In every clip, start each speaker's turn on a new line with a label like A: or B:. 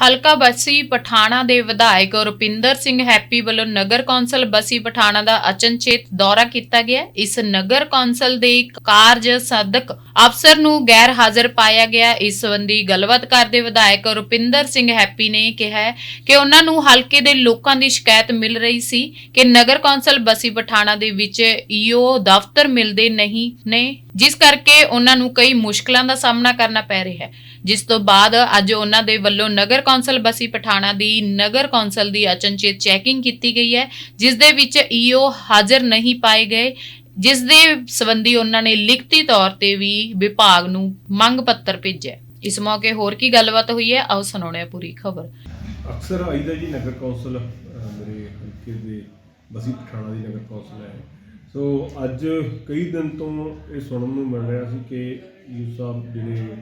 A: ਹਲਕਾ ਬਸੀ ਪਠਾਣਾ ਦੇ ਵਿਧਾਇਕ ਰੁਪਿੰਦਰ ਸਿੰਘ ਹੈਪੀ ਵੱਲੋਂ ਨਗਰ ਕੌਂਸਲ ਬਸੀ ਪਠਾਣਾ ਦਾ ਅਚਨਚੇਤ ਦੌਰਾ ਕੀਤਾ ਗਿਆ। ਇਸ ਨਗਰ ਕੌਂਸਲ ਦੇ ਕਾਰਜ ਸਾਧਕ ਅਫਸਰ ਨੂੰ ਗੈਰ ਹਾਜ਼ਰ ਪਾਇਆ ਗਿਆ। ਇਸ ਸੰਬੰਧੀ ਗੱਲਬਾਤ ਕਰਦੇ ਵਿਧਾਇਕ ਰੁਪਿੰਦਰ ਸਿੰਘ ਹੈਪੀ ਨੇ ਕਿਹਾ ਕਿ ਉਹਨਾਂ ਨੂੰ ਹਲਕੇ ਦੇ ਲੋਕਾਂ ਦੀ ਸ਼ਿਕਾਇਤ ਮਿਲ ਰਹੀ ਸੀ ਕਿ ਨਗਰ ਕੌਂਸਲ ਬਸੀ ਪਠਾਣਾ ਦੇ ਵਿੱਚ ਈਓ ਦਫ਼ਤਰ ਮਿਲਦੇ ਨਹੀਂ ਨੇ। ਜਿਸ ਕਰਕੇ ਉਹਨਾਂ ਨੂੰ ਕਈ ਮੁਸ਼ਕਲਾਂ ਦਾ ਸਾਹਮਣਾ ਕਰਨਾ ਪੈ ਰਿਹਾ ਹੈ। ਜਿਸ ਤੋਂ ਬਾਅਦ ਅੱਜ ਉਹਨਾਂ ਦੇ ਵੱਲੋਂ ਨਗਰ ਕੌਂਸਲ ਬਸੀ ਪਠਾਣਾ ਦੀ ਨਗਰ ਕੌਂਸਲ ਦੀ ਅਚਨਚੇਤ ਚੈਕਿੰਗ ਕੀਤੀ ਗਈ ਹੈ, ਜਿਸ ਦੇ ਵਿੱਚ ਈਓ ਹਾਜ਼ਰ ਨਹੀਂ ਪਾਏ ਗਏ, ਜਿਸ ਦੇ ਸੰਬੰਧੀ ਉਹਨਾਂ ਨੇ ਲਿਖਤੀ ਤੌਰ ਤੇ ਵੀ ਵਿਭਾਗ ਨੂੰ ਮੰਗ ਪੱਤਰ ਭੇਜਿਆ ਇਸ ਮੌਕੇ ਹੋਰ ਕੀ ਗੱਲਬਾਤ ਹੋਈ ਹੈ, ਆਓ ਸੁਣਾਉਣੇ ਹਾਂ ਪੂਰੀ ਖਬਰ।
B: ਅਕਸਰ ਆਈਦਾ ਜੀ ਨਗਰ ਕੌਂਸਲ ਮੇਰੇ ਹਲਕੇ ਦੇ ਬਸੀ ਪਠਾਣਾ ਦੀ ਨਗਰ ਕੌਂਸਲ ਹੈ। ਸੋ ਅੱਜ ਕਈ ਦਿਨ ਤੋਂ ਇਹ ਸੁਣਨ ਨੂੰ ਮਿਲ ਰਿਹਾ ਸੀ ਕਿ ਯੂ ਸਾਹਿਬ ਜਿਹੜੇ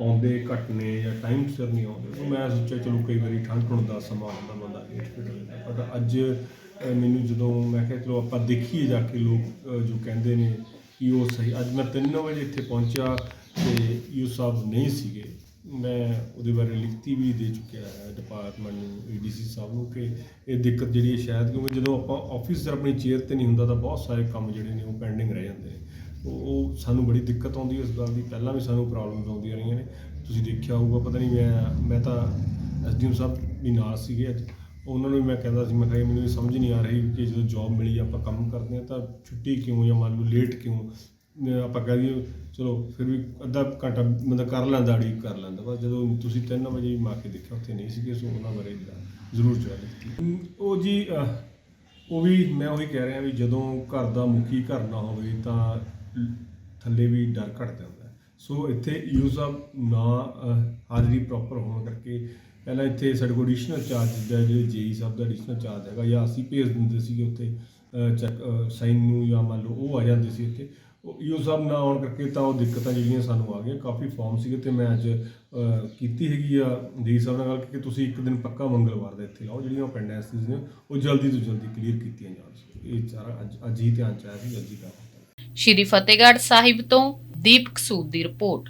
B: ਆਉਂਦੇ ਘੱਟ ਨੇ ਜਾਂ ਟਾਈਮ ਸਿਰ ਨਹੀਂ ਆਉਂਦੇ ਸੋ ਮੈਂ ਸੋਚਿਆ ਚਲੋ ਕਈ ਵਾਰੀ ਠੰਡ ਠੁੰਡ ਦਾ ਸਮਾਂ ਹੁੰਦਾ ਬੰਦਾ ਲੇਟ ਫਿਟ ਹੋ ਜਾਂਦਾ ਪਰ ਅੱਜ ਮੈਨੂੰ ਜਦੋਂ ਮੈਂ ਕਿਹਾ ਚਲੋ ਆਪਾਂ ਦੇਖੀਏ ਜਾ ਕੇ ਲੋਕ ਜੋ ਕਹਿੰਦੇ ਨੇ ਕਿ ਉਹ ਸਹੀ, ਅੱਜ ਮੈਂ 3 ਵਜੇ ਇੱਥੇ ਪਹੁੰਚਿਆ ਤੇ ਯੂ ਸਾਹਿਬ ਨਹੀਂ ਸੀਗੇ। ਮੈਂ ਉਹਦੇ ਬਾਰੇ ਲਿਖਤੀ ਵੀ ਦੇ ਚੁੱਕਿਆ ਹੈ ਡਿਪਾਰਟਮੈਂਟ ਨੂੰ ਏਡੀਸੀ ਸਾਹਿਬ ਨੂੰ ਕਿ ਇਹ ਦਿੱਕਤ ਜਿਹੜੀ ਹੈ ਸ਼ਾਇਦ ਕਿਉਂਕਿ ਜਦੋਂ ਆਪਾਂ ਆਫਿਸਰ ਆਪਣੀ ਚੇਅਰ ਤੇ ਨਹੀਂ ਹੁੰਦਾ ਤਾਂ ਬਹੁਤ ਸਾਰੇ ਕੰਮ ਜਿਹੜੇ ਨੇ ਉਹ ਪੈਂਡਿੰਗ ਰਹਿ ਜਾਂਦੇ ਨੇ। ਉਹ ਉਹ ਸਾਨੂੰ ਬੜੀ ਦਿੱਕਤ ਆਉਂਦੀ ਹੈ ਇਸ ਗੱਲ ਦੀ, ਪਹਿਲਾਂ ਵੀ ਸਾਨੂੰ ਪ੍ਰੋਬਲਮਸ ਆਉਂਦੀਆਂ ਰਹੀਆਂ ਨੇ। ਤੁਸੀਂ ਦੇਖਿਆ ਹੋਊਗਾ, ਪਤਾ ਨਹੀਂ ਮੈਂ ਮੈਂ ਤਾਂ ਐਸਡੀਐਮ ਸਾਹਿਬ ਵੀ ਨਾਲ ਸੀਗੇ ਅੱਜ। ਉਹਨਾਂ ਨੂੰ ਵੀ ਮੈਂ ਕਹਿੰਦਾ ਸੀ, ਮੈਂ ਕਿਹਾ ਮੈਨੂੰ ਇਹ ਸਮਝ ਨਹੀਂ ਆ ਰਹੀ ਕਿ ਜਦੋਂ ਜੌਬ ਮਿਲੀ ਆਪਾਂ ਕੰਮ ਕਰਦੇ ਹਾਂ ਤਾਂ ਛੁੱਟੀ ਕਿਉਂ ਜਾਂ ਮੰਨ ਲਓ ਲੇਟ ਕਿਉਂ? ਆਪਾਂ ਕਹਿ ਦਈਏ, ਚਲੋ ਫਿਰ ਵੀ ਅੱਧਾ ਘੰਟਾ ਬੰਦਾ ਕਰ ਲੈਂਦਾ ਅੜੀ ਕਰ ਲੈਂਦਾ। ਬਸ ਜਦੋਂ ਤੁਸੀਂ 3 ਵਜੇ ਮਾ ਕੇ ਦੇਖਿਆ, ਉੱਥੇ ਨਹੀਂ ਸੀਗੇ, ਸੋ ਉਹਨਾਂ ਬਾਰੇ ਜ਼ਰੂਰ ਚਾਹ ਉਹ ਜੀ ਉਹ ਵੀ ਮੈਂ ਉਹੀ ਕਹਿ ਰਿਹਾ ਵੀ ਜਦੋਂ ਘਰ ਦਾ ਮੁਖੀ ਘਰ ਨਾ ਹੋਵੇ ਤਾਂ ਥੱਲੇ ਵੀ ਡਰ ਘਟ ਜਾਂਦਾ। ਸੋ ਇੱਥੇ ਯੂਜ਼ ਆਫ ਨਾ ਹਾਜ਼ਰੀ ਪ੍ਰੋਪਰ ਹੋਣ ਕਰਕੇ ਪਹਿਲਾਂ ਇੱਥੇ ਸਾਡੇ ਕੋਲ ਐਡੀਸ਼ਨਲ ਚਾਰਜ ਦਾ ਜਿਹੜੇ ਜੇਈ ਸਾਹਿਬ ਦਾ ਐਡੀਸ਼ਨਲ ਚਾਰਜ ਹੈਗਾ ਜਾਂ ਅਸੀਂ ਭੇਜ ਦਿੰਦੇ ਸੀਗੇ ਉੱਥੇ ਚੈੱਕ ਸਾਈਨ ਨੂੰ ਜਾਂ ਮੰਨ ਲਓ ਉਹ ਆ ਜਾਂਦੇ ਸੀ ਇੱਥੇ। ਉਹ ਯੂਜ਼ ਨਾ ਆਉਣ ਕਰਕੇ ਤਾਂ ਉਹ ਦਿੱਕਤਾਂ ਜਿਹੜੀਆਂ ਸਾਨੂੰ ਆ ਗਈਆਂ। ਕਾਫੀ ਫਾਰਮ ਸੀਗੇ ਤੇ ਮੈਂ ਅੱਜ ਕੀਤੀ ਹੈਗੀ ਆ। ਜੀ ਸਾਹਿਬ ਨਾਲ ਗੱਲ ਕਿ ਤੁਸੀਂ ਇੱਕ ਦਿਨ ਪੱਕਾ ਮੰਗਲਵਾਰ ਦਾ ਇੱਥੇ ਲਾਓ ਜਿਹੜੀਆਂ ਪੈਂਡੈਂਸੀਜ਼ ਨੇ, ਉਹ ਜਲਦੀ ਤੋਂ ਜਲਦੀ ਕਲੀਅਰ ਕੀਤੀਆਂ ਜਾਣ। ਇਹ ਸਾਰਾ ਅੱਜ ਅੱਜ ਹੀ ਧਿਆਨ ਚ ਆਇਆ ਸੀ ਅੱਜ ਹੀ ਕਰ
A: ਸ਼੍ਰੀ ਫਤਿਹਗੜ੍ਹ ਸਾਹਿਬ ਤੋਂ ਦੀਪਕ ਸੂਦ ਦੀ ਰਿਪੋਰਟ।